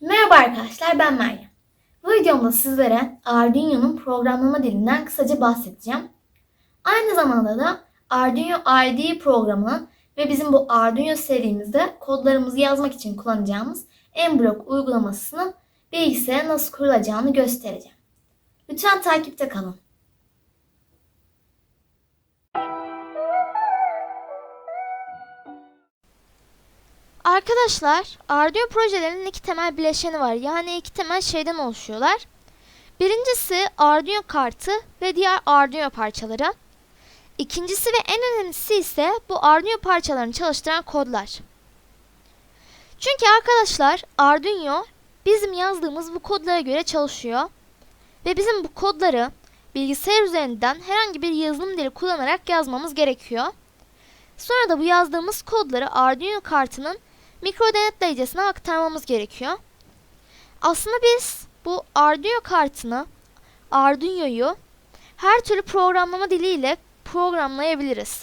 Merhaba arkadaşlar ben Meryem. Bu videomda sizlere Arduino'nun programlama dilinden kısaca bahsedeceğim. Aynı zamanda da Arduino IDE programının ve bizim bu Arduino serimizde kodlarımızı yazmak için kullanacağımız Mblock uygulamasının bilgisayara nasıl kurulacağını göstereceğim. Lütfen takipte kalın. Arkadaşlar, Arduino projelerinin iki temel bileşeni var. Yani iki temel şeyden oluşuyorlar. Birincisi Arduino kartı ve diğer Arduino parçaları. İkincisi ve en önemlisi ise bu Arduino parçalarını çalıştıran kodlar. Çünkü arkadaşlar Arduino bizim yazdığımız bu kodlara göre çalışıyor. Ve bizim bu kodları bilgisayar üzerinden herhangi bir yazılım dili kullanarak yazmamız gerekiyor. Sonra da bu yazdığımız kodları Arduino kartının mikro denetleyicesine aktarmamız gerekiyor. Aslında biz bu Arduino kartını, Arduino'yu her türlü programlama diliyle programlayabiliriz.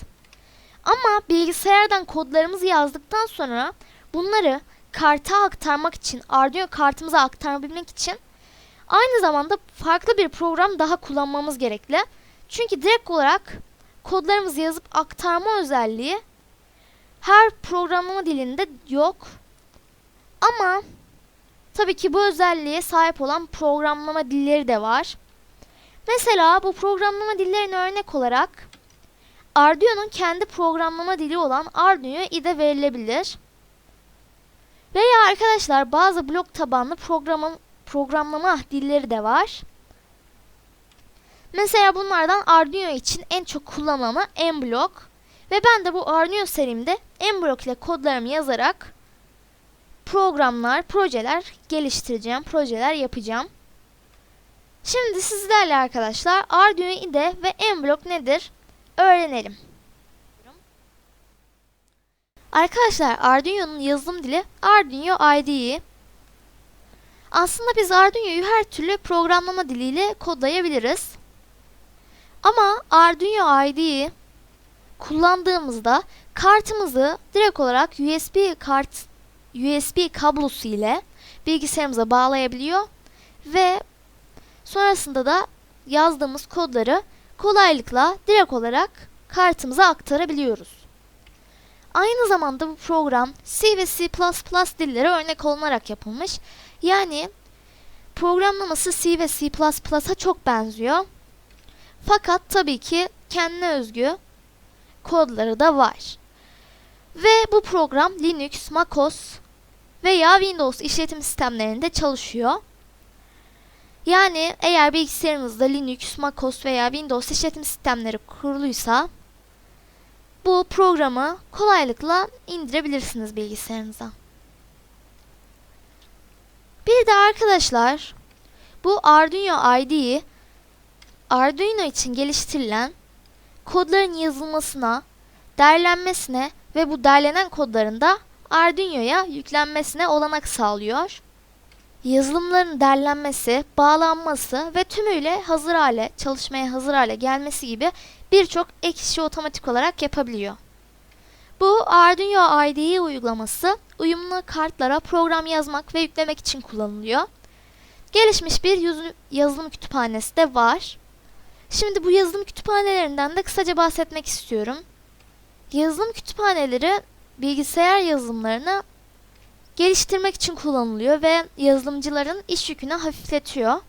Ama bilgisayardan kodlarımızı yazdıktan sonra bunları karta aktarmak için, Arduino kartımıza aktarabilmek için aynı zamanda farklı bir program daha kullanmamız gerekli. Çünkü direkt olarak kodlarımızı yazıp aktarma özelliği her programlama dilinde yok. Ama tabii ki bu özelliğe sahip olan programlama dilleri de var. Mesela bu programlama dillerine örnek olarak Arduino'nun kendi programlama dili olan Arduino IDE verilebilir. Veya arkadaşlar bazı blok tabanlı programa, programlama dilleri de var. Mesela bunlardan Arduino için en çok kullanılanı Mblock. Ve ben de bu Arduino serimde Mblock ile kodlarımı yazarak programlar, projeler geliştireceğim, projeler yapacağım. Şimdi sizlerle arkadaşlar Arduino IDE ve Mblock nedir öğrenelim. Arkadaşlar Arduino'nun yazılım dili Arduino IDE. Aslında biz Arduino'yu her türlü programlama diliyle kodlayabiliriz. Ama Arduino IDE kullandığımızda kartımızı direkt olarak USB kart USB kablosu ile bilgisayarımıza bağlayabiliyor ve sonrasında da yazdığımız kodları kolaylıkla direkt olarak kartımıza aktarabiliyoruz. Aynı zamanda bu program C ve C++ dilleri örnek olunarak yapılmış. Yani programlaması C ve C++'a çok benziyor. Fakat tabii ki kendine özgü kodları da var. Ve bu program Linux, MacOS veya Windows işletim sistemlerinde çalışıyor. Yani eğer bilgisayarınızda Linux, MacOS veya Windows işletim sistemleri kuruluysa bu programı kolaylıkla indirebilirsiniz bilgisayarınıza. Bir de arkadaşlar bu Arduino IDE Arduino için geliştirilen kodların yazılmasına, derlenmesine ve bu derlenen kodların da Arduino'ya yüklenmesine olanak sağlıyor. Yazılımların derlenmesi, bağlanması ve tümüyle hazır hale, çalışmaya hazır hale gelmesi gibi birçok ek işi otomatik olarak yapabiliyor. Bu Arduino IDE uygulaması uyumlu kartlara program yazmak ve yüklemek için kullanılıyor. Gelişmiş bir yazılım kütüphanesi de var. Şimdi bu yazılım kütüphanelerinden de kısaca bahsetmek istiyorum. Yazılım kütüphaneleri bilgisayar yazılımlarını geliştirmek için kullanılıyor ve yazılımcıların iş yükünü hafifletiyor.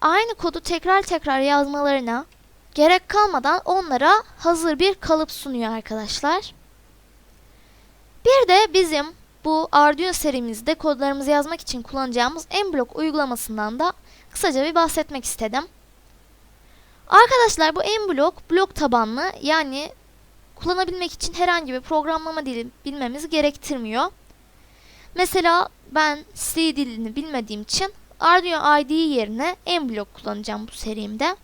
Aynı kodu tekrar tekrar yazmalarına gerek kalmadan onlara hazır bir kalıp sunuyor arkadaşlar. Bir de bizim bu Arduino serimizde kodlarımızı yazmak için kullanacağımız Mblock uygulamasından da kısaca bir bahsetmek istedim. Arkadaşlar bu Mblock blok tabanlı yani kullanabilmek için herhangi bir programlama dili bilmemiz gerektirmiyor. Mesela ben C dilini bilmediğim için Arduino IDE yerine Mblock kullanacağım bu serimde.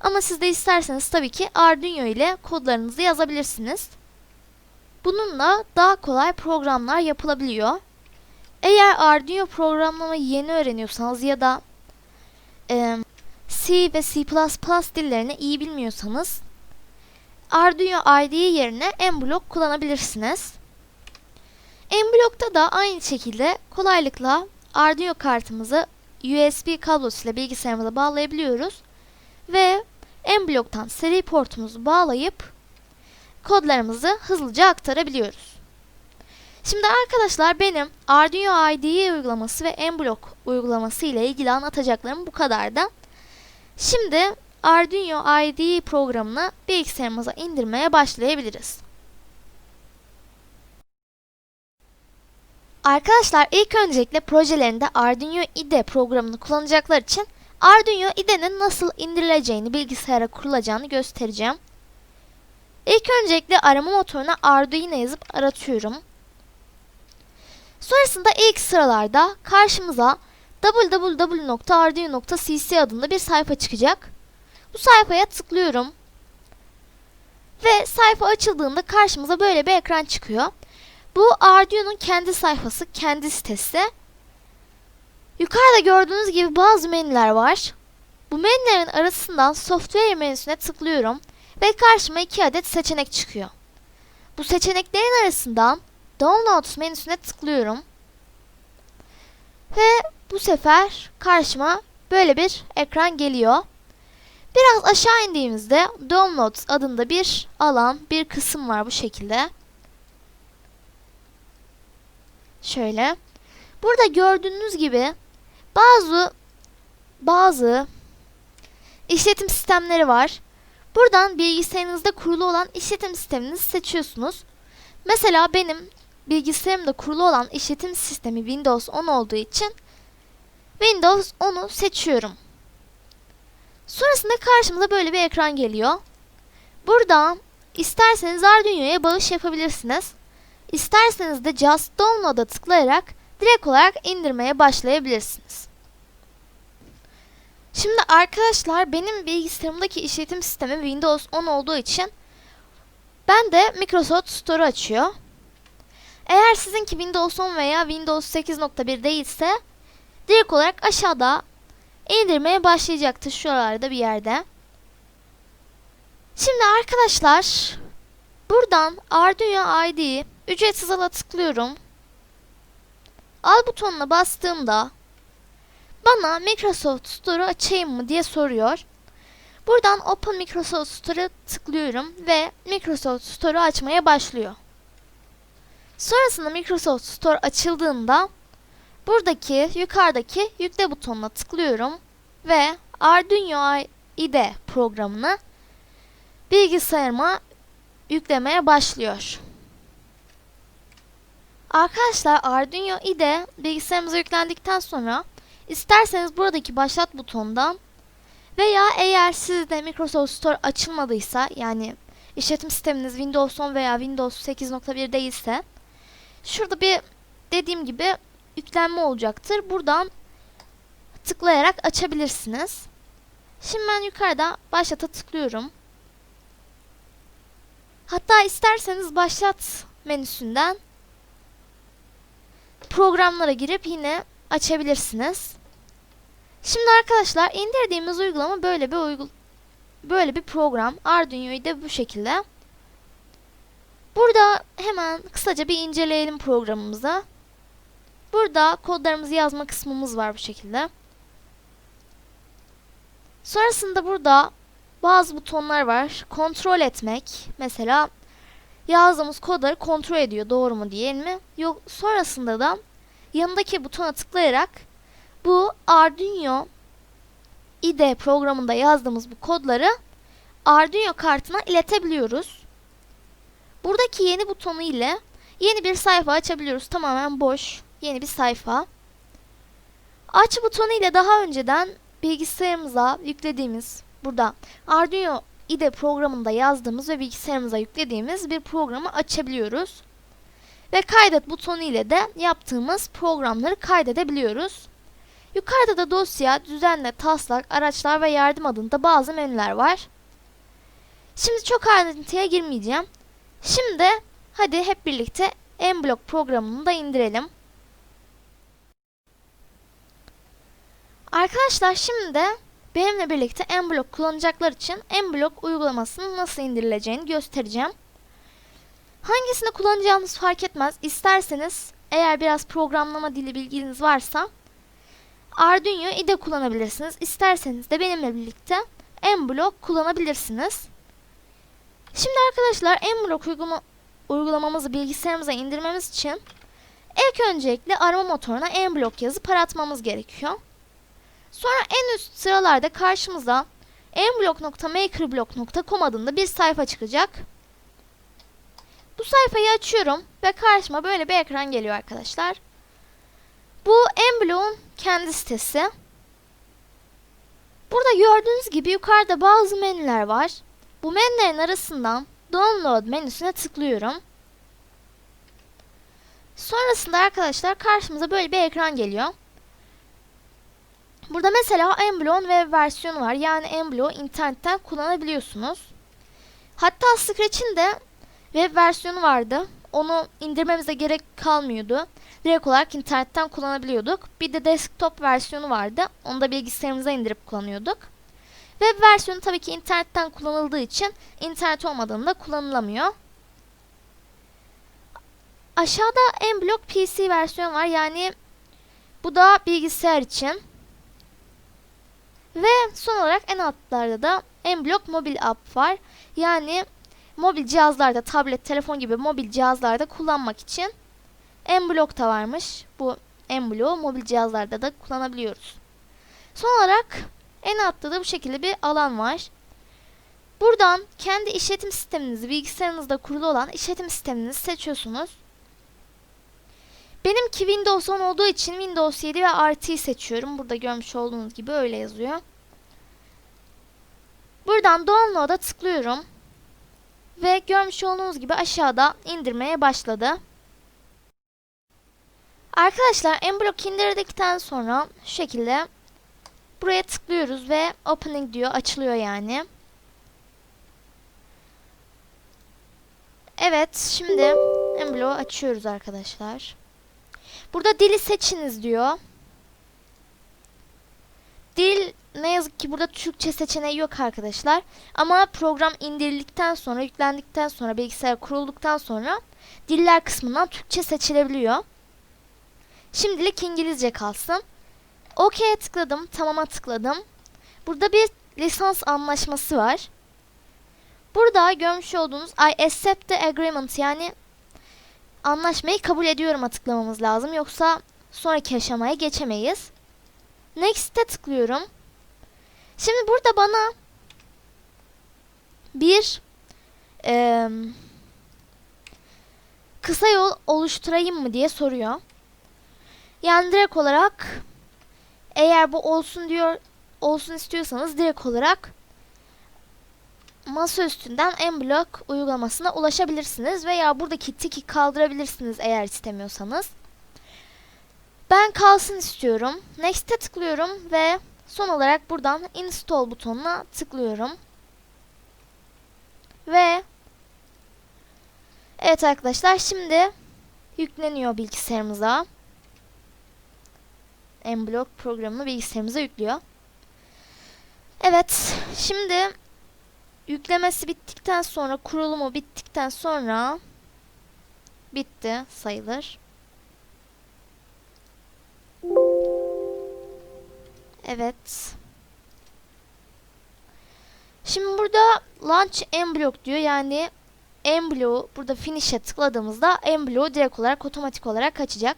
Ama siz de isterseniz tabii ki Arduino ile kodlarınızı yazabilirsiniz. Bununla daha kolay programlar yapılabiliyor. Eğer Arduino programlamayı yeni öğreniyorsanız ya da e, C ve C++ dillerini iyi bilmiyorsanız Arduino IDE yerine Mblock kullanabilirsiniz. Mblock'ta da aynı şekilde kolaylıkla Arduino kartımızı USB kablosuyla bilgisayarımıza bağlayabiliyoruz. Ve en bloktan seri portumuzu bağlayıp kodlarımızı hızlıca aktarabiliyoruz. Şimdi arkadaşlar benim Arduino IDE uygulaması ve Mblock uygulaması ile ilgili anlatacaklarım bu kadardı. Şimdi Arduino IDE programını bilgisayarımıza indirmeye başlayabiliriz. Arkadaşlar ilk öncelikle projelerinde Arduino IDE programını kullanacaklar için Arduino IDE'nin nasıl indirileceğini, bilgisayara kurulacağını göstereceğim. İlk öncelikle arama motoruna Arduino yazıp aratıyorum. Sonrasında ilk sıralarda karşımıza www.arduino.cc adında bir sayfa çıkacak. Bu sayfaya tıklıyorum. Ve sayfa açıldığında karşımıza böyle bir ekran çıkıyor. Bu Arduino'nun kendi sayfası, kendi sitesi. Yukarıda gördüğünüz gibi bazı menüler var. Bu menülerin arasından software menüsüne tıklıyorum ve karşıma iki adet seçenek çıkıyor. Bu seçeneklerin arasından Downloads menüsüne tıklıyorum. Ve bu sefer karşıma böyle bir ekran geliyor. Biraz aşağı indiğimizde Downloads adında bir alan, bir kısım var bu şekilde. Şöyle. Burada gördüğünüz gibi bazı bazı işletim sistemleri var. Buradan bilgisayarınızda kurulu olan işletim sisteminizi seçiyorsunuz. Mesela benim bilgisayarımda kurulu olan işletim sistemi Windows 10 olduğu için Windows 10'u seçiyorum. Sonrasında karşımıza böyle bir ekran geliyor. Burada isterseniz Arduino'ya bağış yapabilirsiniz. İsterseniz de Just Download'a tıklayarak direkt olarak indirmeye başlayabilirsiniz. Şimdi arkadaşlar benim bilgisayarımdaki işletim sistemi Windows 10 olduğu için ben de Microsoft Store açıyor. Eğer sizinki Windows 10 veya Windows 8.1 değilse direkt olarak aşağıda indirmeye başlayacaktır şuralarda bir yerde. Şimdi arkadaşlar buradan Arduino ID'yi ücretsiz ala tıklıyorum. Al butonuna bastığımda bana Microsoft Store'u açayım mı diye soruyor. Buradan Open Microsoft Store'a tıklıyorum ve Microsoft Store'u açmaya başlıyor. Sonrasında Microsoft Store açıldığında buradaki yukarıdaki yükle butonuna tıklıyorum ve Arduino IDE programını bilgisayarıma yüklemeye başlıyor. Arkadaşlar Arduino IDE bilgisayarımıza yüklendikten sonra isterseniz buradaki başlat butonundan veya eğer sizde Microsoft Store açılmadıysa yani işletim sisteminiz Windows 10 veya Windows 8.1 değilse şurada bir dediğim gibi yüklenme olacaktır. Buradan tıklayarak açabilirsiniz. Şimdi ben yukarıda başlata tıklıyorum. Hatta isterseniz başlat menüsünden programlara girip yine açabilirsiniz. Şimdi arkadaşlar indirdiğimiz uygulama böyle bir uygul böyle bir program. Arduino'yu da bu şekilde. Burada hemen kısaca bir inceleyelim programımızı. Burada kodlarımızı yazma kısmımız var bu şekilde. Sonrasında burada bazı butonlar var. Kontrol etmek. Mesela yazdığımız kodları kontrol ediyor. Doğru mu değil mi? Yok. Sonrasında da yanındaki butona tıklayarak bu Arduino IDE programında yazdığımız bu kodları Arduino kartına iletebiliyoruz. Buradaki yeni butonu ile yeni bir sayfa açabiliyoruz. Tamamen boş. Yeni bir sayfa. Aç butonu ile daha önceden bilgisayarımıza yüklediğimiz burada Arduino IDE programında yazdığımız ve bilgisayarımıza yüklediğimiz bir programı açabiliyoruz. Ve kaydet butonu ile de yaptığımız programları kaydedebiliyoruz. Yukarıda da dosya, düzenle, taslak, araçlar ve yardım adında bazı menüler var. Şimdi çok ayrıntıya girmeyeceğim. Şimdi hadi hep birlikte Mblock programını da indirelim. Arkadaşlar şimdi de benimle birlikte Mblock kullanacaklar için Mblock uygulamasının nasıl indirileceğini göstereceğim. Hangisini kullanacağınız fark etmez. İsterseniz eğer biraz programlama dili bilginiz varsa Arduino IDE kullanabilirsiniz. İsterseniz de benimle birlikte M-Block kullanabilirsiniz. Şimdi arkadaşlar M-Block uygulama, uygulamamızı bilgisayarımıza indirmemiz için ilk öncelikle arama motoruna M-Block yazıp aratmamız gerekiyor. Sonra en üst sıralarda karşımıza mblock.makerblock.com adında bir sayfa çıkacak. Bu sayfayı açıyorum ve karşıma böyle bir ekran geliyor arkadaşlar. Bu Emblock'un kendi sitesi. Burada gördüğünüz gibi yukarıda bazı menüler var. Bu menülerin arasından Download menüsüne tıklıyorum. Sonrasında arkadaşlar karşımıza böyle bir ekran geliyor. Burada mesela Emblock'un web versiyonu var. Yani Emblock'u internetten kullanabiliyorsunuz. Hatta Scratch'in de web versiyonu vardı. Onu indirmemize gerek kalmıyordu. Direkt olarak internetten kullanabiliyorduk. Bir de desktop versiyonu vardı. Onu da bilgisayarımıza indirip kullanıyorduk. Web versiyonu tabii ki internetten kullanıldığı için internet olmadığında kullanılamıyor. Aşağıda Emblock PC versiyon var. Yani bu da bilgisayar için. Ve son olarak en altlarda da Emblock mobil app var. Yani mobil cihazlarda, tablet, telefon gibi mobil cihazlarda kullanmak için Emblock da varmış. Bu Emblock'u mobil cihazlarda da kullanabiliyoruz. Son olarak en altta da bu şekilde bir alan var. Buradan kendi işletim sisteminizi, bilgisayarınızda kurulu olan işletim sisteminizi seçiyorsunuz. Benimki Windows 10 olduğu için Windows 7 ve RT'yi seçiyorum. Burada görmüş olduğunuz gibi öyle yazıyor. Buradan Download'a tıklıyorum. Ve görmüş olduğunuz gibi aşağıda indirmeye başladı. Arkadaşlar Emblock indirdikten sonra şu şekilde buraya tıklıyoruz ve Opening diyor açılıyor yani. Evet şimdi Emblock'u açıyoruz arkadaşlar. Burada dili seçiniz diyor. Dil ne yazık ki burada Türkçe seçeneği yok arkadaşlar. Ama program indirildikten sonra, yüklendikten sonra, bilgisayar kurulduktan sonra diller kısmından Türkçe seçilebiliyor. Şimdilik İngilizce kalsın. OK'ye tıkladım, tamama tıkladım. Burada bir lisans anlaşması var. Burada görmüş olduğunuz I accept the agreement yani anlaşmayı kabul ediyorum tıklamamız lazım. Yoksa sonraki aşamaya geçemeyiz. Next'e tıklıyorum. Şimdi burada bana bir e, kısa yol oluşturayım mı diye soruyor. Yani direkt olarak eğer bu olsun diyor olsun istiyorsanız direkt olarak masa üstünden Mblock uygulamasına ulaşabilirsiniz veya buradaki tiki kaldırabilirsiniz eğer istemiyorsanız. Ben kalsın istiyorum. Next'e tıklıyorum ve son olarak buradan install butonuna tıklıyorum. Ve Evet arkadaşlar şimdi yükleniyor bilgisayarımıza. Mblock programını bilgisayarımıza yüklüyor. Evet şimdi yüklemesi bittikten sonra kurulumu bittikten sonra bitti sayılır. Evet. Şimdi burada launch emblock diyor. Yani emblock'u burada finish'e tıkladığımızda emblock'u direkt olarak otomatik olarak açacak.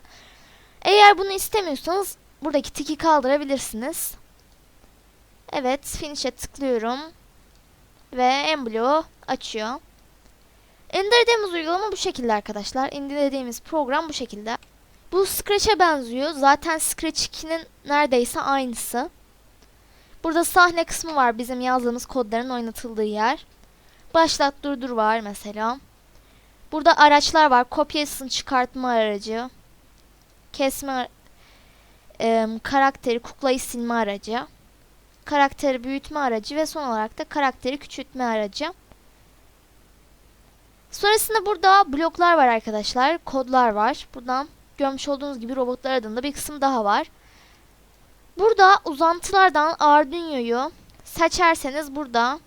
Eğer bunu istemiyorsanız buradaki tiki kaldırabilirsiniz. Evet, finish'e tıklıyorum ve emblock'u açıyor. İndirdiğimiz uygulama bu şekilde arkadaşlar. İndirdiğimiz program bu şekilde. Bu Scratch'e benziyor. Zaten Scratch 2'nin neredeyse aynısı. Burada sahne kısmı var bizim yazdığımız kodların oynatıldığı yer. Başlat durdur var mesela. Burada araçlar var. Kopyasını çıkartma aracı. Kesme e, karakteri kuklayı silme aracı. Karakteri büyütme aracı ve son olarak da karakteri küçültme aracı. Sonrasında burada bloklar var arkadaşlar. Kodlar var. Buradan görmüş olduğunuz gibi robotlar adında bir kısım daha var. Burada uzantılardan Arduino'yu seçerseniz burada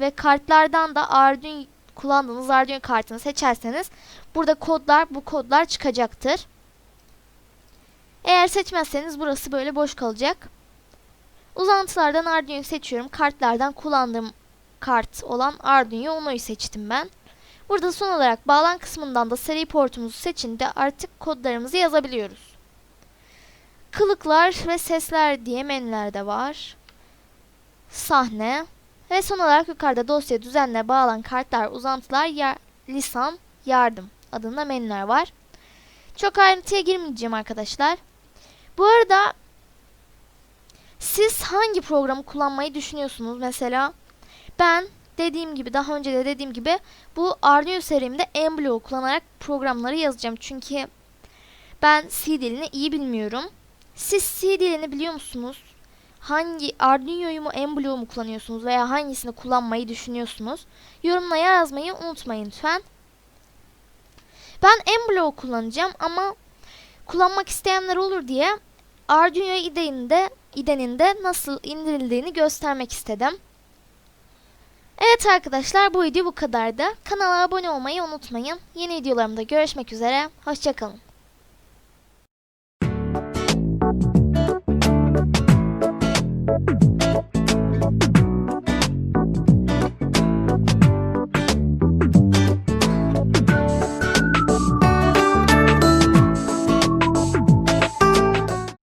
ve kartlardan da Arduino kullandığınız Arduino kartını seçerseniz burada kodlar bu kodlar çıkacaktır. Eğer seçmezseniz burası böyle boş kalacak. Uzantılardan Arduino'yu seçiyorum. Kartlardan kullandığım kart olan Arduino Uno'yu seçtim ben. Burada son olarak bağlan kısmından da seri portumuzu seçince artık kodlarımızı yazabiliyoruz. Kılıklar ve sesler diye menüler de var. Sahne ve son olarak yukarıda dosya düzenle bağlan kartlar, uzantılar, yer, lisan, yardım adında menüler var. Çok ayrıntıya girmeyeceğim arkadaşlar. Bu arada siz hangi programı kullanmayı düşünüyorsunuz? Mesela ben dediğim gibi daha önce de dediğim gibi bu Arduino serimde Emblo kullanarak programları yazacağım. Çünkü ben C dilini iyi bilmiyorum. Siz C dilini biliyor musunuz? Hangi Arduino'yu mu Emblo'yu mu kullanıyorsunuz veya hangisini kullanmayı düşünüyorsunuz? Yorumlara yazmayı unutmayın lütfen. Ben Emblo kullanacağım ama kullanmak isteyenler olur diye Arduino IDE'nin de, IDE'nin de nasıl indirildiğini göstermek istedim. Evet arkadaşlar bu video bu kadardı. Kanala abone olmayı unutmayın. Yeni videolarımda görüşmek üzere. Hoşçakalın. Thank